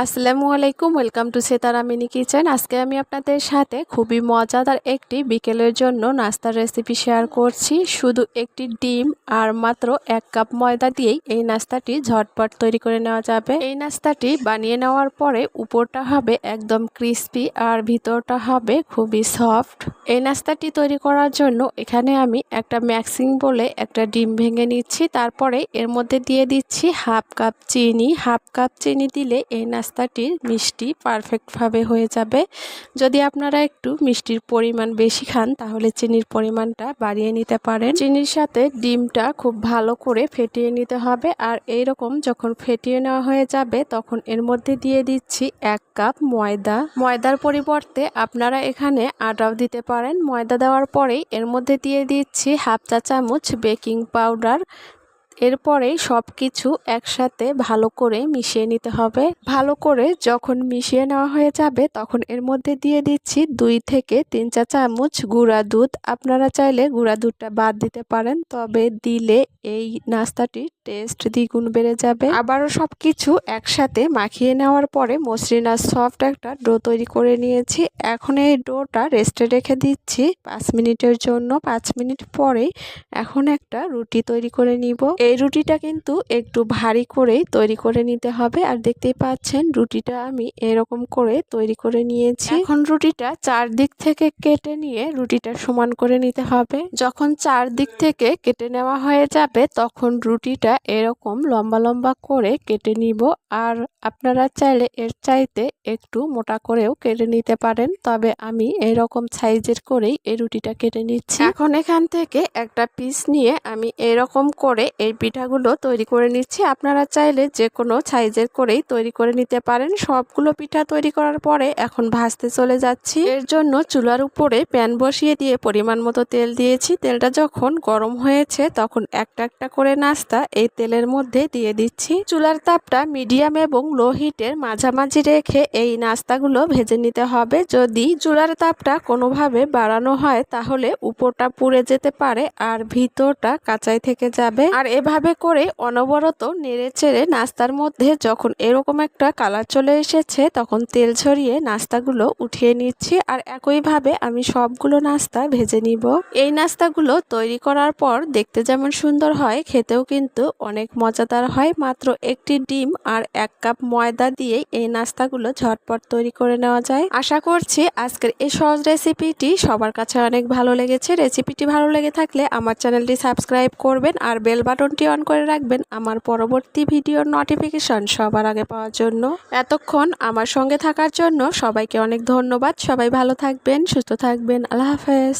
আসসালামু আলাইকুম, welcome to Setara mini kitchen. আজকে আমি আপনাদের সাথে খুবই মজাদার একটি বিকেলের জন্য নাস্তার রেসিপি শেয়ার করছি। শুধু একটি ডিম আর মাত্র এক কাপ ময়দা দিয়েই এই নাস্তাটি ঝটপট তৈরি করে নেওয়া যাবে। এই নাস্তাটি বানিয়ে নেওয়ার পরে উপরটা হবে একদম ক্রিস্পি আর ভিতরটা হবে খুবই সফট। এই নাস্তাটি তৈরি করার জন্য এখানে আমি একটা ম্যাক্সিং বলে একটা ডিম ভেঙে নিচ্ছি। তারপরে এর মধ্যে দিয়ে দিচ্ছি হাফ কাপ চিনি। হাফ কাপ চিনি দিলে এই নাস্তাটি মিষ্টি পারফেক্টভাবে হয়ে যাবে। যদি আপনারা একটু মিষ্টির পরিমাণ বেশি খান, তাহলে চিনির পরিমাণটা বাড়িয়ে নিতে পারেন। চিনির সাথে ডিমটা খুব ভালো করে ফেটিয়ে নিতে হবে। আর এই রকম যখন ফেটিয়ে নেওয়া হয়ে যাবে, তখন এর মধ্যে দিয়ে দিচ্ছি এক কাপ ময়দা। ময়দার পরিবর্তে আপনারা এখানে আটাও দিতে পারেন। ময়দা দেওয়ার পরেই এর মধ্যে দিয়ে দিচ্ছি হাফ চা চামচ বেকিং পাউডার। এরপরেই সব কিছু একসাথে ভালো করে মিশিয়ে নিতে হবে। ভালো করে যখন মিশিয়ে নেওয়া হয়ে যাবে, তখন এর মধ্যে দিয়ে দিচ্ছি দুই থেকে তিন চা চামচ গুঁড়া দুধ। আপনারা চাইলে গুঁড়া দুধটা বাদ দিতে পারেন, তবে দিলে এই নাস্তাটির টেস্ট দ্বিগুণ বেড়ে যাবে। আবারও সব কিছু একসাথে মাখিয়ে নেওয়ার পরে মসৃণা সফট একটা ডো তৈরি করে নিয়েছি। এখন এই ডোটা রেস্টে রেখে দিচ্ছি পাঁচ মিনিটের জন্য। পাঁচ মিনিট পরে এখন একটা রুটি তৈরি করে নিব। এই রুটিটা কিন্তু একটু ভারী করেই তৈরি করে নিতে হবে। আর দেখতেই পাচ্ছেন রুটিটা আমি এরকম করে তৈরি করে নিয়েছি। এখন রুটিটা চারদিক থেকে কেটে নিয়ে রুটিটা সমান করে নিতে হবে। যখন চারদিক থেকে কেটে নেওয়া হয়ে যাবে, তখন রুটিটা এরকম লম্বা লম্বা করে কেটে নিব। আর আপনারা চাইলে এর চাইতে একটু মোটা করেও কেটে নিতে পারেন। তবে আমি এরকম সাইজের করেই এই রুটিটা কেটে নিচ্ছি। এখন এখান থেকে একটা পিস নিয়ে আমি এরকম করে এই পিঠাগুলো তৈরি করে নিচ্ছি। আপনারা চাইলে যে কোনো সাইজের করেই তৈরি করে নিতে পারেন। সবগুলো পিঠা তৈরি করার পরে এখন ভাজতে চলে যাচ্ছি। এর জন্য চুলার উপরে প্যান বসিয়ে দিয়ে পরিমাণ মতো তেল দিয়েছি। তেলটা যখন গরম হয়েছে তখন একটা একটা করে নাস্তা এই তেলের মধ্যে দিয়ে দিচ্ছি। চুলার তাপটা মিডিয়াম এবং লো হিটের মাঝামাঝি রেখে এই নাস্তাগুলো ভেজে নিতে হবে। যদি চুলার তাপটা কোনোভাবে বাড়ানো হয় তাহলে উপরটা পুড়ে যেতে পারে আর ভিতরটা কাঁচাই থেকে যাবে। আর এভাবে করে অনবরত নেড়ে চেড়ে নাস্তার মধ্যে যখন এরকম একটা কালার চলে এসেছে, তখন তেল ছড়িয়ে নাস্তাগুলো উঠিয়ে নিচ্ছি আর একইভাবে আমি সবগুলো নাস্তা ভেজে নিব। এই নাস্তাগুলো তৈরি করার পর দেখতে যেমন সুন্দর হয়, খেতেও কিন্তু অনেক মজাদার হয়। মাত্র একটি ডিম আর এক কাপ ময়দা দিয়ে এই নাস্তাগুলো ঝটপট তৈরি করে নেওয়া যায়। আশা করছি আজকের এই সহজ রেসিপিটি সবার কাছে অনেক ভালো লেগেছে। রেসিপিটি ভালো লেগে থাকলে আমার চ্যানেলটি সাবস্ক্রাইব করবেন আর বেল বাটনটি অন করে রাখবেন আমার পরবর্তী ভিডিওর নোটিফিকেশন সবার আগে পাওয়ার জন্য। এতক্ষণ আমার সঙ্গে থাকার জন্য সবাইকে অনেক ধন্যবাদ। সবাই ভালো থাকবেন, সুস্থ থাকবেন। আল্লাহ হাফেজ।